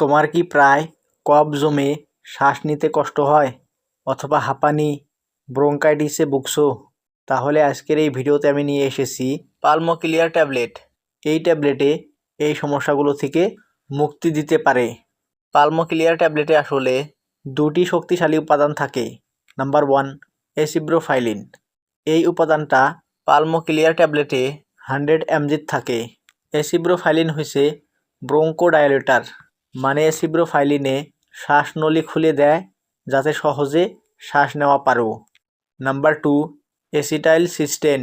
তোমার কি প্রায় কফ জমে শ্বাস নিতে কষ্ট হয় অথবা হাঁপানি, ব্রোঙ্কাইটিসে ভুগছো? তাহলে আজকের এই ভিডিওতে আমি নিয়ে এসেছি পালমোক্লিয়ার ট্যাবলেট। এই ট্যাবলেটে এই সমস্যাগুলো থেকে মুক্তি দিতে পারে। পালমোক্লিয়ার ট্যাবলেটে আসলে দুটি শক্তিশালী উপাদান থাকে। Number one, acebrophylline. এই উপাদানটা পালমোক্লিয়ার ট্যাবলেটে হান্ড্রেড এমজির থাকে। এসিব্রোফাইলিন হয়েছে ব্রোঙ্কোডাইলেটার। মানে এসিব্রোফাইলিনে শ্বাসনলী খুলে দেয় যাতে সহজে শ্বাস নেওয়া পারো। নাম্বার টু, এসিটাইল সিস্টেন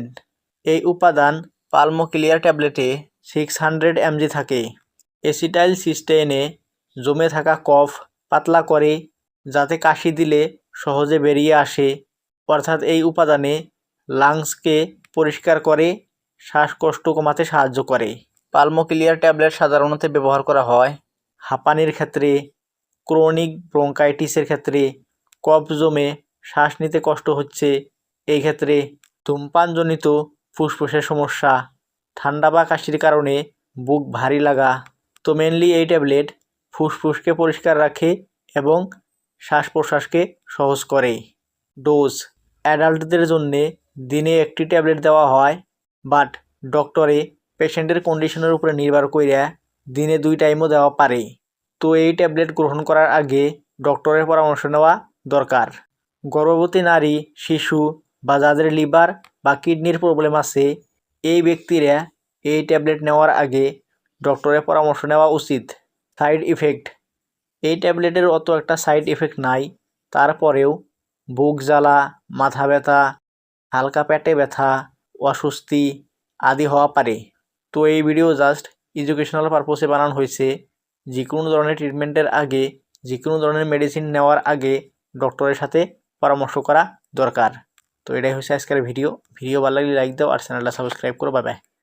এই উপাদান পালমোক্লিয়ার ট্যাবলেটে সিক্স হান্ড্রেড এমজি থাকে। এসিটাইল সিস্টেনে জমে থাকা কফ পাতলা করে যাতে কাশি দিলে সহজে বেরিয়ে আসে। অর্থাৎ এই উপাদানে লাংসকে পরিষ্কার করে শ্বাসকষ্ট কমাতে সাহায্য করে। পালমোক্লিয়ার ট্যাবলেট সাধারণত ব্যবহার করা হয় হাঁপানির ক্ষেত্রে, ক্রনিক ব্রঙ্কাইটিসের ক্ষেত্রে কফ জমে শ্বাস নিতে কষ্ট হচ্ছে, এই ক্ষেত্রে ধূমপানজনিত ফুসফুসের সমস্যা, ঠান্ডা বা কাশির কারণে বুক ভারী লাগা। তো মেনলি এই ট্যাবলেট ফুসফুসকে পরিষ্কার রাখে এবং শ্বাস প্রশ্বাসকে সহজ করে। ডোজ। অ্যাডাল্টদের জন্যে দিনে একটি ট্যাবলেট দেওয়া হয়, বাট ডক্টরে পেশেন্টের কন্ডিশনের উপরে নির্ভর কইরা দিনে দুই টাইমও দেওয়া পারে। তো এই ট্যাবলেট গ্রহণ করার আগে ডক্টরের পরামর্শ নেওয়া দরকার। গর্ভবতী নারী, শিশু বা যাদের লিভার বা কিডনির প্রবলেম আছে, এই ব্যক্তিরা এই ট্যাবলেট নেওয়ার আগে ডক্টরের পরামর্শ নেওয়া উচিত। সাইড ইফেক্ট এই ট্যাবলেটের অত একটা সাইড ইফেক্ট নাই। তারপরেও বুক জ্বালা, মাথা ব্যথা, হালকা পেটে ব্যথা, অস্বস্তি আদি হওয়া পারে। তো এই ভিডিও জাস্ট এডুকেশনাল পারপোসে বানানো হয়েছে। যে কোনো ধরনের ট্রিটমেন্টের আগে যে কোনো ধরনের মেডিসিন নেওয়ার আগে ডক্টরের সাথে পরামর্শ করা দরকার। তো এটাই হচ্ছে আজকের ভিডিও ভিডিও ভালো লাগলে লাইক দাও আর চ্যানেলটা সাবস্ক্রাইব করো। বাই